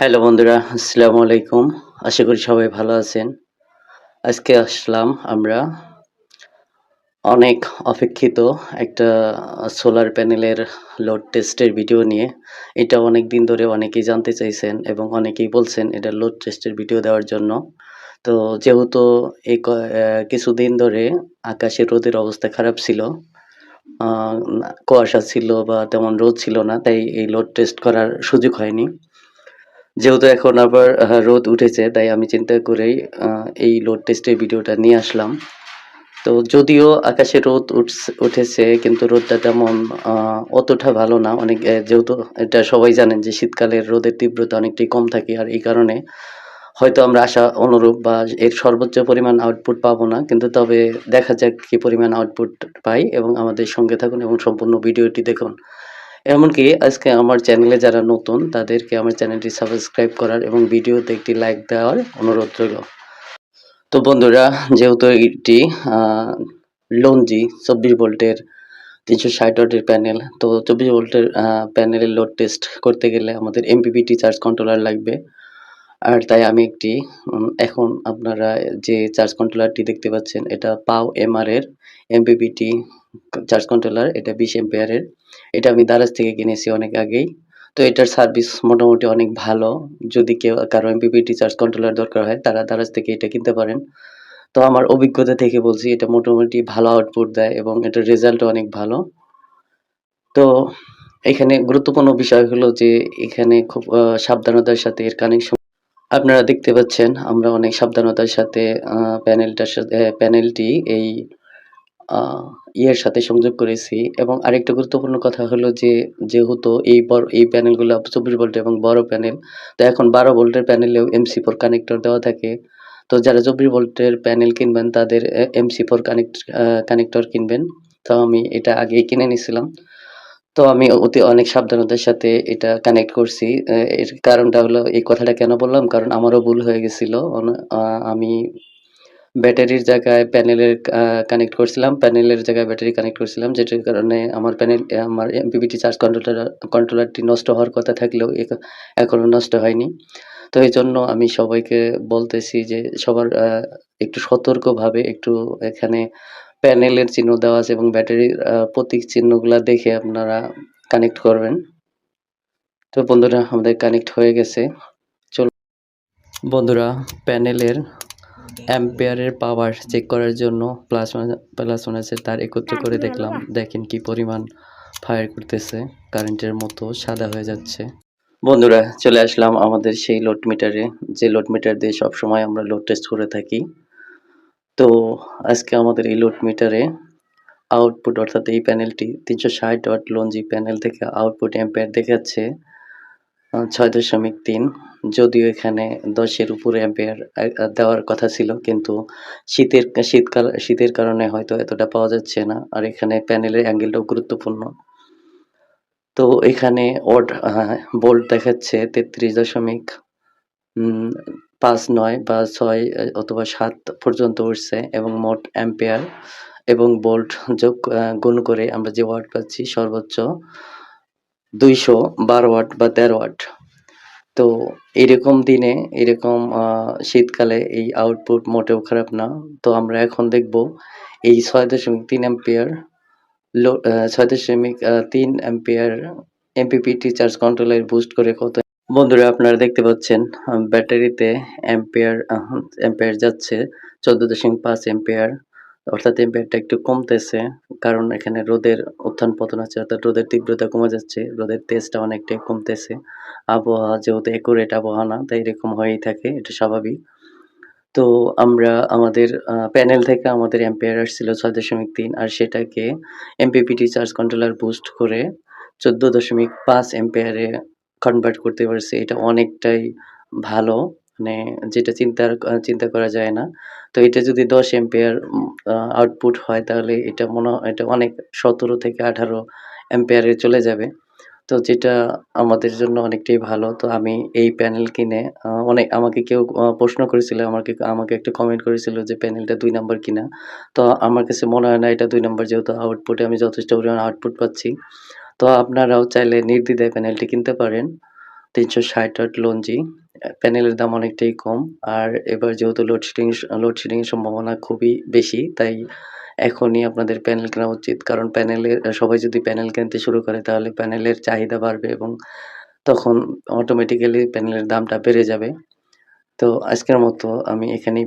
Hello বন্ধুরা, আসসালামু আলাইকুম। আশা করি সবাই ভালো আছেন। আজকে আসলাম আমরা অনেক অপেক্ষিত একটা সোলার প্যানেলের লোড টেস্টের ভিডিও নিয়ে। এটা অনেক দিন ধরে অনেকেই জানতে চাইছেন এবং অনেকেই বলছেন এটা লোড টেস্টের ভিডিও দেওয়ার জন্য। তো যেহেতু এই কিছুদিন ধরে আকাশে রোদের অবস্থা খারাপ ছিল কুয়াশা ছিল বা তেমন রোদ ছিল না, তাই এই লোড টেস্ট করার সুযোগ হয়নি। যেহেতু এখন আবার রোদ উঠেছে, তাই আমি চিন্তা করেই এই লোড টেস্টের ভিডিওটা নিয়ে আসলাম। তো যদিও আকাশে রোদ উঠছে- কিন্তু রোদটা তেমন অতটা ভালো না। অনেক যেহেতু এটা সবাই জানেন যে শীতকালের রোদের তীব্রতা অনেকটাই কম থাকে, আর এই কারণে হয়তো আমরা আশা অনুরূপ বা এর সর্বোচ্চ পরিমাণ আউটপুট পাবো না, কিন্তু তবে দেখা যাক কি পরিমাণ আউটপুট পাই এবং আমাদের সঙ্গে থাকুন এবং সম্পূর্ণ ভিডিওটি দেখুন। এমনকি আজকে আমার চ্যানেলে যারা নতুন, তাদেরকে আমার চ্যানেলটি সাবস্ক্রাইব করার এবং ভিডিওতে একটি লাইক দেওয়ার অনুরোধ রইল। তো বন্ধুরা, যেহেতু এটি লঞ্জি চব্বিশ ভোল্টের তিনশো ষাট ওয়াটের প্যানেল তো চব্বিশ ভোল্টের প্যানেলের লোড টেস্ট করতে গেলে আমাদের এমপিপিটি চার্জ কন্ট্রোলার লাগবে। আর তাই আমি একটি এখন আপনারা যে চার্জ কন্ট্রোলারটি দেখতে পাচ্ছেন, এটা পাও এমআর এর এমপিপিটি চার্জ কন্ট্রোলার এটা বিশ এম্পিয়ারের এটা আমি দারাজ থেকে কিনেছি অনেক আগেই। তো এটার সার্ভিস মোটামুটি অনেক ভালো। যদি কেউ, কারও এমপিপিটি চার্জ কন্ট্রোলার দরকার হয়, তারা দারাজ থেকে এটা কিনতে পারেন। তো আমার অভিজ্ঞতা থেকে বলছি, এটা মোটামুটি ভালো আউটপুট দেয় এবং এটার রেজাল্ট অনেক ভালো। তো এখানে গুরুত্বপূর্ণ বিষয় হলো যে, এখানে খুব সাবধানতার সাথে এর কানেকশন আপনারা দেখতে পাচ্ছেন, আমরা অনেক সাবধানতার সাথে প্যানেলটার সাথে প্যানেলটি এই ইয়ের সাথে সংযোগ করেছি। এবং আরেকটা গুরুত্বপূর্ণ কথা হলো যে, যেহেতু এই বড়, এই প্যানেলগুলো চব্বিশ ভোল্ট এবং বড় প্যানেল তো এখন বারো ভোল্টের প্যানেলেও এমসি ফোর কানেক্টর দেওয়া থাকে। তো যারা চব্বিশ ভোল্টের প্যানেল কিনবেন, তাদের এমসি ফোর কানেক্ট কানেক্টর কিনবেন। তো আমি এটা আগেই কিনে নিয়েছিলাম। তো আমি অতি অনেক সাবধানতার সাথে এটা কানেক্ট করছি। এর কারণটা হলো এই কথাটা কেন বললাম? কারণ আমারও ভুল হয়ে গেছিল। আমি ব্যাটারির জায়গায় প্যানেলের কানেক্ট করছিলাম। প্যানেলের জায়গায় ব্যাটারি কানেক্ট করছিলাম, যেটার কারণে আমার প্যানেল, আমার এমপিপিটি চার্জ কন্ট্রোলার কন্ট্রোলারটি নষ্ট হওয়ার কথা থাকলেও এখ- এখনও নষ্ট হয়নি। তো এই জন্য আমি সবাইকে বলতেছি যে সবার একটু সতর্কভাবে একটু এখানে প্যানেলের চিহ্ন দেওয়া আছে এবং ব্যাটারির প্রতীক চিহ্নগুলা দেখে আপনারা কানেক্ট করবেন। তো বন্ধুরা আমাদের কানেক্ট হয়ে গেছে। চল বন্ধুরা প্যানেলের অ্যাম্পিয়ারের পাওয়ার চেক করার জন্য প্লাস প্লাস মাইনাসের তার একত্র করে দেখলাম। দেখেন কি পরিমাণ ফায়ার করতেছে। কারেন্টের মতো সাদা হয়ে যাচ্ছে। বন্ধুরা চলে আসলাম আমাদের সেই লোড মিটারে যে লোড মিটার দিয়ে সব সময় আমরা লোড টেস্ট করে থাকি তো আজকে আমাদের এই লোড মিটারে আউটপুট অর্থাৎ এই প্যানেলটি তিনশো ষাট ওয়াট লঞ্জি প্যানেল থেকে আউটপুট অ্যাম্পিয়ার দেখাচ্ছে ছয় দশমিক তিন। যদিও এখানে দশের উপরে অ্যাম্পিয়ার দেওয়ার কথা ছিল, কিন্তু শীতের, শীতকাল, শীতের কারণে হয়তো এতটা পাওয়া যাচ্ছে না, আর এখানে প্যানেলের অ্যাঙ্গেলটাও গুরুত্বপূর্ণ। তো এখানে ওড বোল্ট দেখাচ্ছে তেত্রিশ দশমিক পাঁচ নয় বা ছয় অথবা সাত পর্যন্ত উঠছে এবং মোট অ্যাম্পিয়ার এবং বোল্ট যোগ গুণ করে আমরা যে ওয়াট পাচ্ছি সর্বোচ্চ দুইশো বারো ওয়াট বা তেরো ওয়াট। তো এরকম দিনে, এরকম শীতকালে এই আউটপুট মোটেও খারাপ না। তো আমরা এখন দেখব এই ছয় দশমিক তিন অ্যাম্পিয়ার লো ছয় দশমিক তিন অ্যাম্পিয়ার এমপিপিটি চার্জ কন্ট্রোলের বুস্ট করে কত বন্ধুরা, আপনারা দেখতে পাচ্ছেন ব্যাটারিতে অ্যাম্পিয়ার অ্যাম্পিয়ার যাচ্ছে, চোদ্দ দশমিক পাঁচ অ্যাম্পিয়ার অর্থাৎ অ্যাম্পিয়ারটা একটু কমতেছে, কারণ এখানে রোদের উত্থান পতন আছে, অর্থাৎ রোদের তীব্রতা কমে যাচ্ছে, রোদের তেজটা অনেকটাই কমতেছে। আবহাওয়া যেহেতু একুরেট আবহাওয়া না, তাই এরকম হয়েই থাকে, এটা স্বাভাবিক। তো আমরা আমাদের প্যানেল থেকে আমাদের অ্যাম্পিয়ার আসছিল ছয় দশমিক তিন, আর সেটাকে এমপিপিটি চার্জ কন্ট্রোলার বুস্ট করে চোদ্দ দশমিক পাঁচ অ্যাম্পিয়ারে কনভার্ট করতে পারছি, এটা অনেকটাই ভালো। মানে যেটা চিন্তার চিন্তা করা যায় না। তো এটা যদি দশ এম্পিয়ার আউটপুট হয়, তাহলে এটা মনে এটা অনেক সতেরো থেকে আঠারো অ্যাম্পিয়ারে চলে যাবে। তো যেটা আমাদের জন্য অনেকটাই ভালো। তো আমি এই প্যানেল কিনে অনেক, আমাকে কেউ প্রশ্ন করেছিল, আমাকে আমাকে একটা কমেন্ট করেছিল যে প্যানেলটা দুই নাম্বার কিনা। তো আমার কাছে মনে হয় না, এটা দুই নাম্বার যেহেতু আউটপুটে আমি যথেষ্ট পরিমাণ আউটপুট পাচ্ছি। তো আপনারাও চাইলে নির্দ্বিধায় প্যানেলটি কিনতে পারেন 360 ওয়াট লঞ্জি। প্যানেলের দাম অনেকটাই কম। আর এবার যেহেতু লোডশেডিং লোডশেডিংয়ের সম্ভাবনা খুবই বেশি, তাই এখনই আপনাদের প্যানেল কেনা উচিত। কারণ প্যানেলের সবাই যদি প্যানেল কিনতে শুরু করে তাহলে প্যানেলের চাহিদা বাড়বে এবং তখন অটোমেটিক্যালি প্যানেলের দামটা বেড়ে যাবে। তো আজকের মতো আমি এখানেই